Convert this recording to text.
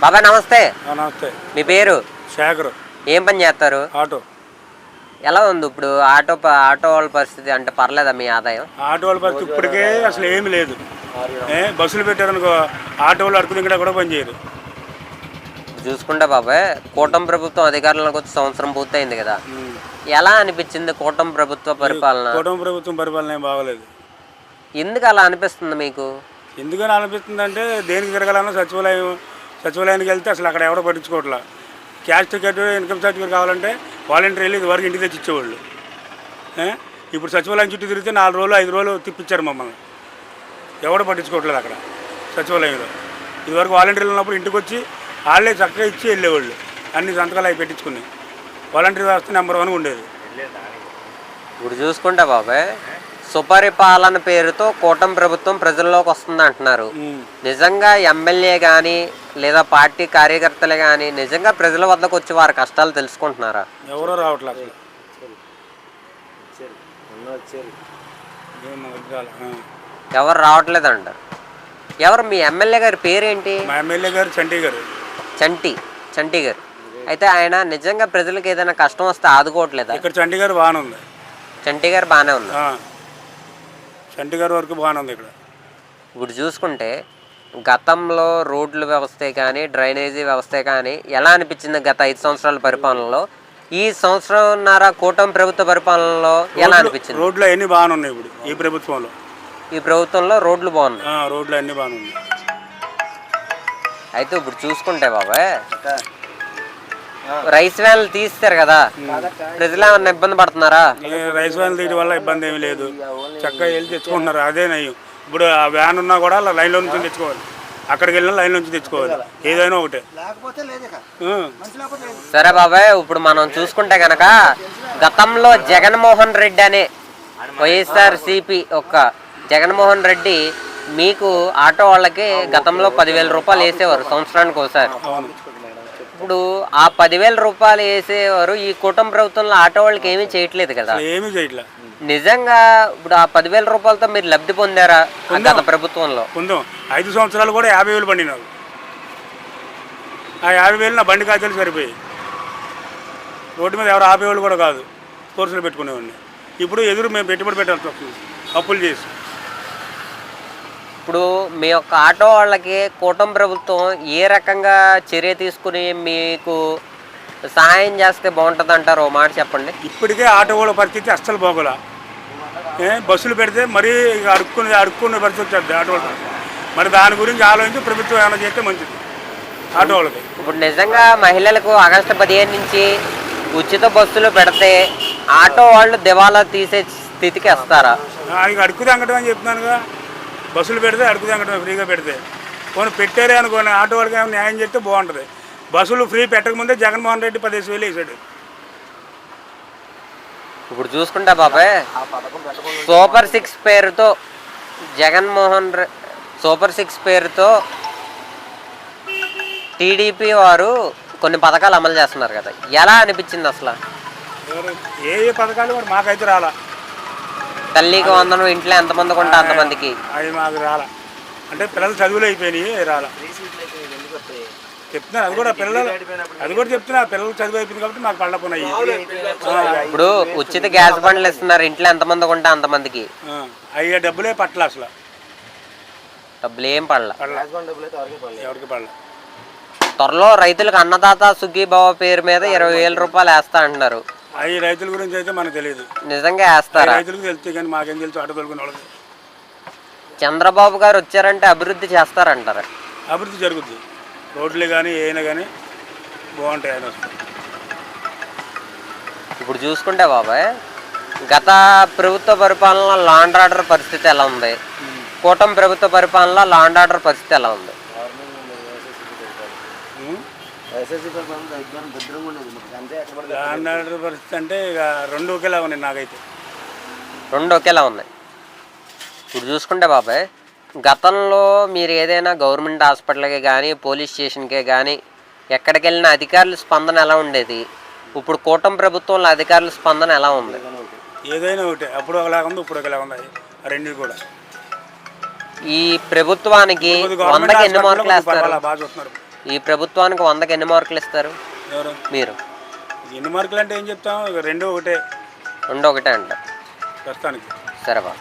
బాబాయ్ నమస్తే. నమస్తే. మీ పేరు? శేఖర్. ఏం పని చేస్తారు? ఆటో. ఎలా ఉంది ఇప్పుడు ఆటో ప- ఆటో వాళ్ళ పరిస్థితి? అంటే పర్లేదా మీ ఆదాయం? ఆటో వాళ్ళ పరిస్థితి ఇప్పటికే అసలు ఏమీ లేదు. ఏ బస్సులు పెట్టారనుకో ఆటో వాళ్ళు ఇక్కడ కూడా పనిచేయరు చూసుకుంటే బాబాయ్ కూటమి ప్రభుత్వం అధికారంలోకి వచ్చి సంవత్సరం పూర్తయింది కదా. ఎలా అనిపించింది కూటమి ప్రభుత్వ పరిపాలన? కుటుంబ ప్రభుత్వం పరిపాలన ఏం బాగోలేదు. ఎందుకు అలా అనిపిస్తుంది మీకు? ఎందుకని అనిపిస్తుంది అంటే దేనికి తిరగాలన్నా సచివాలయం సచివాలయానికి వెళ్తే అసలు అక్కడ ఎవడో పట్టించుకోవట్లా. క్యాష్ టికెట్ ఇన్కమ్ సర్టిఫికేట్ కావాలంటే వాలంటీర్ వెళ్ళి ఇదివరకు ఇంటికి తెచ్చి ఇచ్చేవాళ్ళు. ఇప్పుడు సచివాలయం చుట్టూ తిరిగితే నాలుగు రోజులు ఐదు రోజులు తిప్పించారు మమ్మల్ని. ఎవడో పట్టించుకోవట్లేదు అక్కడ సచివాలయంలో. ఇదివరకు వాలంటీర్లు ఉన్నప్పుడు ఇంటికి వచ్చి వాళ్ళే చక్కగా ఇచ్చి వెళ్ళేవాళ్ళు. అన్ని సంతకాలు అవి పెట్టించుకుని. వాలంటీర్ వ్యవస్థ నెంబర్ వన్ ఉండేది. ఇప్పుడు చూసుకుంటా బాబాయ్. సుపరిపాలన పేరుతో కూటమి ప్రభుత్వం ప్రజల్లోకి వస్తుంది అంటున్నారు. నిజంగా ఎమ్మెల్యే కానీ లేదా పార్టీ కార్యకర్తలే కానీ నిజంగా ప్రజల వద్దకు వచ్చి వారి కష్టాలు తెలుసుకుంటున్నారా? ఎవరో రావట్లేదు. ఎవరు రావట్లేదు అంటారు. ఎవరు మీ ఎమ్మెల్యే గారి పేరేంటి? మా ఎమ్మెల్యే గారు చంటి గారు. చంటి చంటి గారు. అయితే ఆయన నిజంగా ప్రజలకు ఏదైనా కష్టం వస్తే ఆదుకోవట్లేదా? ఇక్కడ చంటి గారు బాగానే ఉంది. చంటి గారు బాగానే ఉంది ఆ. చంటి గారి వరకు బాగానే ఉంది ఇక్కడ. ఇప్పుడు చూసుకుంటే గతంలో రోడ్ల వ్యవస్థే కానీ డ్రైనేజీ వ్యవస్థే కానీ ఎలా అనిపించింది గత ఐదు సంవత్సరాల పరిపాలనలో? ఈ సంవత్సరంన్నర కూటమి ప్రభుత్వ పరిపాలనలో ఎలా అనిపించింది? రోడ్లు అన్నీ బాగానే ఉన్నాయి ఇప్పుడు ఈ ప్రభుత్వంలో. ఈ ప్రభుత్వంలో రోడ్లు బాగున్నాయి. రోడ్లు అన్నీ బాగానే ఉన్నాయి. అయితే ఇప్పుడు చూసుకుంటే బాబాయ్ రైస్ వ్యాన్లు తీస్తారు కదా. ప్రజలు ఏమన్నా ఇబ్బంది పడుతున్నారా? రైస్ వ్యాన్ తీయడం వల్ల ఇబ్బంది ఏమీ లేదు. చక్కగా వెళ్ళి తెచ్చుకుంటున్నారు. అదే నయ్యం ఇప్పుడు ఆ వ్యాన్ ఉన్నా కూడా అలా లైన్లో నుంచి తెచ్చుకోవాలి. అక్కడికి వెళ్ళినా లైన్ నుంచి తెచ్చుకోవాలి. ఏదైనా ఒకటే. సరే బాబాయ్ ఇప్పుడు మనం చూసుకుంటే గనక గతంలో జగన్మోహన్ రెడ్డి అనే వైఎస్ఆర్ సిపి ఒక జగన్మోహన్ రెడ్డి మీకు ఆటో వాళ్ళకి గతంలో పదివేల రూపాయలు వేసేవారు సంవత్సరానికి ఒకసారి. ఇప్పుడు ఆ పదివేల రూపాయలు వేసేవారు ఈ కుటుంబ ప్రభుత్వంలో ఆటో వాళ్ళకి ఏమీ చేయట్లేదు కదా. ఏమీ చేయట్లే. నిజంగా ఇప్పుడు ఆ పదివేల రూపాయలతో మీరు లబ్ధి పొందారా గత ప్రభుత్వంలో? పొందాం. ఐదు సంవత్సరాలు కూడా యాభై వేలు పండినారు. ఆ యాభై వేలు నా బండి కాజాలు సరిపోయి రోడ్డు మీద ఎవరు ఆపేవాళ్ళు కూడా కాదు. కోర్సులు పెట్టుకునేవాడిని. ఇప్పుడు ఎదురు మేము పెట్టుబడి పెట్టాల్సి వస్తుంది. అప్పులు చేసి. ఇప్పుడు మీ యొక్క ఆటో వాళ్ళకి కూటమి ప్రభుత్వం ఏ రకంగా చర్య తీసుకుని మీకు సహాయం చేస్తే బాగుంటుంది అంటారు? ఓ మాట చెప్పండి. ఇప్పటికే ఆటో వాళ్ళ పరిస్థితి అస్సలు బాగోలా. ఏ బస్సులు పెడితే మరీ అడుక్కునే అడుక్కునే పరిస్థితి వచ్చేది ఆటో వాళ్ళ. మరి దాని గురించి ఆలోచించి ప్రభుత్వం ఏమైనా చేస్తే మంచిది ఆటో వాళ్ళకి. ఇప్పుడు నిజంగా మహిళలకు ఆగస్టు పదిహేను నుంచి ఉచిత బస్సులు పెడితే ఆటో వాళ్ళు దివాలా తీసే స్థితికి వస్తారా? అడుగు తగ్గడం అని చెప్తున్నానుగా. బస్సులు పెడితే అడుగు తగ్గడం ఫ్రీగా పెడితే. పోనీ పెట్టారే అనుకోని ఆటో వాళ్ళకి ఏమైనా న్యాయం చేస్తే బాగుంటుంది. బస్సులు ఫ్రీ పెట్టకముందే జగన్మోహన్ రెడ్డి పదిహేను వేలు వేసాడు. ఇప్పుడు చూసుకుంటా బాబాయ్. సూపర్ సిక్స్ పేరుతో జగన్మోహన్ సూపర్ సిక్స్ పేరుతో టీడీపీ వారు కొన్ని పథకాలు అమలు చేస్తున్నారు కదా. ఎలా అనిపించింది అసలు? ఏ ఏ పథకాలు మాకైతే రాలా. తల్లికి వందనం ఇంట్లో ఎంతమంది కొంటే అంతమందికి అవి మాకు రాలా. అంటే పిల్లలు చదువులు అయిపోయినాయి రాలా. చెప్తున్నా అది కూడా పిల్లలు అది కూడా చెప్తున్నా పిల్లలు చదువు అయిపోయింది కాబట్టి మాకు పళ్ళపోయినాయి ఇప్పుడు ఉచిత గ్యాస్ బండ్లు ఇస్తున్నారు ఇంట్లో ఎంతమంది కొంటే అంతమందికి అయ్యే డబ్బులే పట్ల అసలు. డబ్బులు ఏం పడల. ఎవరికి పడల. త్వరలో రైతులకు అన్నదాత సుఖీభావ పేరు మీద ఇరవై వేల రూపాయలు వేస్తా అంటున్నారు. అవి రైతుల గురించి అయితే మనకు తెలియదు నిజంగా వేస్తారా? రైతులకు తెలుస్తాయి కానీ మాకేం తెలుసు ఆటో తోలుకునే వాళ్ళకి. చంద్రబాబు గారు వచ్చారంటే అభివృద్ధి చేస్తారంటారు. అభివృద్ధి జరుగుద్ది. రోడ్లు కానీ ఏమైనా కానీ బాగుంటాయి ఆయన ఇప్పుడు చూసుకుంటే బాబాయ్ గత ప్రభుత్వ పరిపాలనలో లా అండ్ ఆర్డర్ పరిస్థితి ఎలా ఉంది? కూటమి ప్రభుత్వ పరిపాలనలో లా అండ్ ఆర్డర్ పరిస్థితి ఎలా ఉంది? అంటే ఇక రెండు ఒకేలా ఉన్నాయి నాకైతే. రెండు ఒకేలా ఉన్నాయి. ఇప్పుడు చూసుకుంటే బాబాయ్ గతంలో మీరు ఏదైనా గవర్నమెంట్ హాస్పిటల్కి కానీ పోలీస్ స్టేషన్కే కానీ ఎక్కడికి వెళ్ళిన అధికారుల స్పందన ఎలా ఉండేది? ఇప్పుడు కూటమి ప్రభుత్వంలో అధికారుల స్పందన ఎలా ఉంది? ఏదైనా ఒకటే అప్పుడు ఒకలాగా ఉంది ఇప్పుడు ఒకలాగా ఉంది. రెండు కూడా. ఈ ప్రభుత్వానికి వందకి ఎన్ని మార్కులు వేస్తారు? బాగా చూస్తున్నారు. ఈ ప్రభుత్వానికి వందకి ఎన్ని మార్కులు ఇస్తారు? ఎవరు? మీరు. ఎన్ని మార్కులు అంటే ఏం చెప్తాం? రెండు ఒకటే. రెండు ఒకటే అంటారు ప్రస్తుతానికి. సరే బాబు.